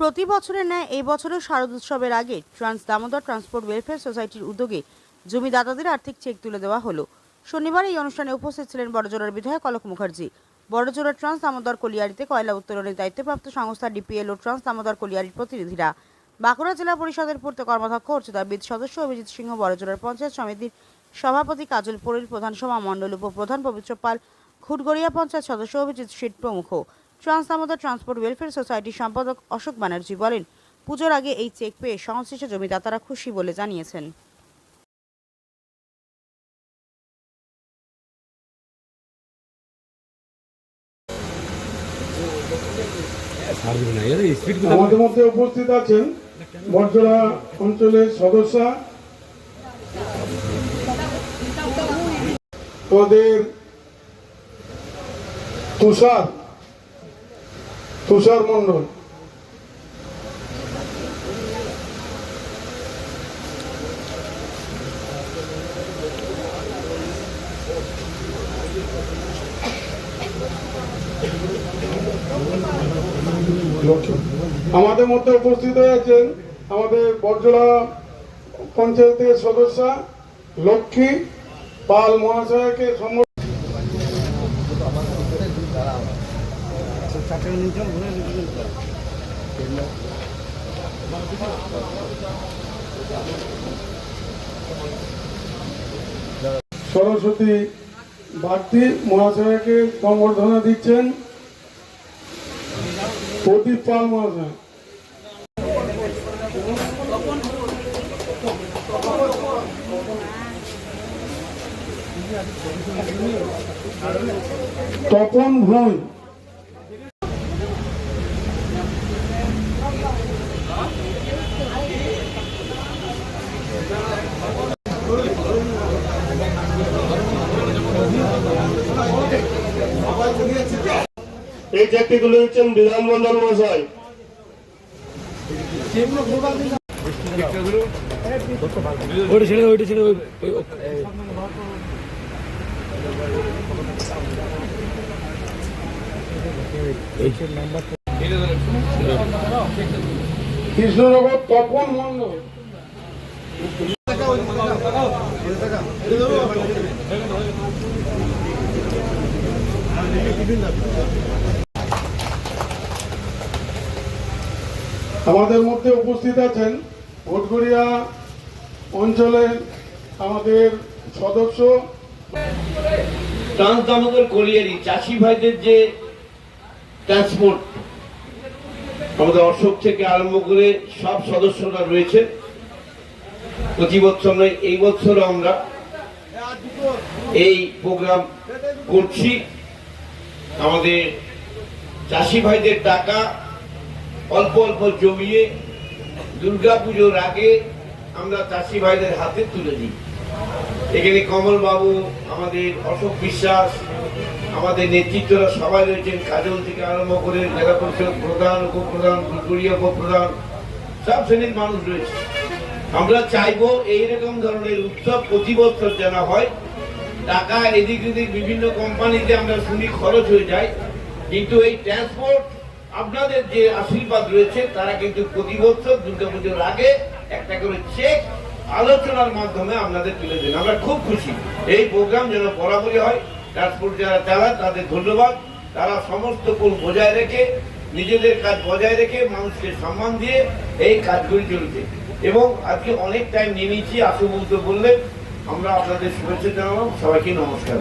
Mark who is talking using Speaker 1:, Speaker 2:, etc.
Speaker 1: প্রতি বছরের ন্যায় এই বছরও শারদ উৎসবের আগে ট্রান্স, দামোদর ট্রান্সপোর্ট ওয়েলফেয়ার সোসাইটির উদ্যোগে জমিদাতাদের আর্থিক চেক তুলে দেওয়া হলো। শনিবার এই অনুষ্ঠানে উপস্থিত ছিলেন বড়জোড়ার বিধায়ক অলোক মুখার্জি। বড়জোড়া ট্রান্স, দামোদর কলিয়ারিতে কয়লা উত্তোলনের দায়িত্বপ্রাপ্ত সংস্থা ডিপিএল ও ট্রান্স, দামোদর কলিয়ারির প্রতিনিধিরা। বাঁকুড়া জেলা পরিষদের পূর্ত কর্মাধ্যক্ষ অর্চিতাবিদ সদস্য অভিজিৎ সিংহ, বড়জোড়ার পঞ্চায়েত সমিতির সভাপতি কাজল পোড়ির প্রধান সভা মণ্ডল উপপ্রধান পবিত্র পাল, খুটগড়িয়া পঞ্চায়েত সদস্য অভিজিৎ শীত প্রমুখ। ট্রান্স দামোদর ট্রান্সপোর্ট ওয়েলফেয়ার সোসাইটির সম্পাদক অশোক ব্যানার্জি বলেন, পুজোর আগে এই চেক পেয়ে সংশ্লিষ্ট জমিদাতারা খুশি বলে জানিয়েছেন।
Speaker 2: আমাদের মধ্যে উপস্থিত আছেন বর্জরা অঞ্চলের সদস্য। তুষার তুষার মন্ডল আমাদের মধ্যে উপস্থিত হয়েছেন আমাদের বর্জলা পঞ্চায়েতের সদস্য লক্ষ্মী পাল মহাশয়কে সরস্বতী বাড়তি মহাশয়কে সম্বর্ধনা দিচ্ছেন প্রদীপ পাল মহাশয়। তপন ভূঁই।
Speaker 3: এই চেকটি তুলে দিচ্ছেন বিধান মহাশয়।
Speaker 2: কৃষ্ণনগর তপন মন্ডল আমাদের মধ্যে উপস্থিত আছেন ভোটগড়িয়া অঞ্চলের আমাদের সদস্য।
Speaker 4: ট্রান্স দামোদর কলিয়ারি চাষি ভাইদের যে ট্রান্সপোর্ট আমাদের অশোক থেকে আরম্ভ করে সব সদস্যরা রয়েছে। প্রতি বছর এই বছরও আমরা এই প্রোগ্রাম করছি। আমাদের চাষি ভাইদের টাকা অল্প অল্প জমিয়ে দুর্গাপুজোর আগে আমরা চাষি ভাইদের হাতে তুলে দিই। এখানে কমল বাবু আমাদের অশোক বিশ্বাস, আমাদের নেতৃত্বরা সবাই রয়েছেন, কাজল থেকে আরম্ভ করে জেলা পরিষদ প্রধান, উপপ্রধান গুলগুড়িয়া উপপ্রধান, সব শ্রেণির মানুষ রয়েছে। আমরা চাইব এইরকম ধরনের উৎসব প্রতি বছর যেন হয় টাকা, এদিক ওদিক বিভিন্ন কোম্পানিতে আমরা শুনি খরচ হয়ে যায়। কিন্তু এই ট্রান্সপোর্ট আপনাদের যে আশীর্বাদ রয়েছে, তারা কিন্তু প্রতি বছর দুর্গাপুজোর আগে একটা করে চেক আলোচনার মাধ্যমে আপনাদের তুলে দেন। আমরা খুব খুশি। এই প্রোগ্রাম যেন বরাবরই হয় ট্রান্সপোর্ট যারা চালায় তাদের ধন্যবাদ। তারা সমস্ত কোণ বজায় রেখে, নিজেদের কাজ বজায় রেখে মানুষকে সম্মান দিয়ে এই কাজগুলি চলছে। এবং আজকে অনেক টাইম নিয়ে নিচ্ছি আসু বলতে বললেন আমরা আপনাদের শুভেচ্ছা জানালাম সবাইকে নমস্কার।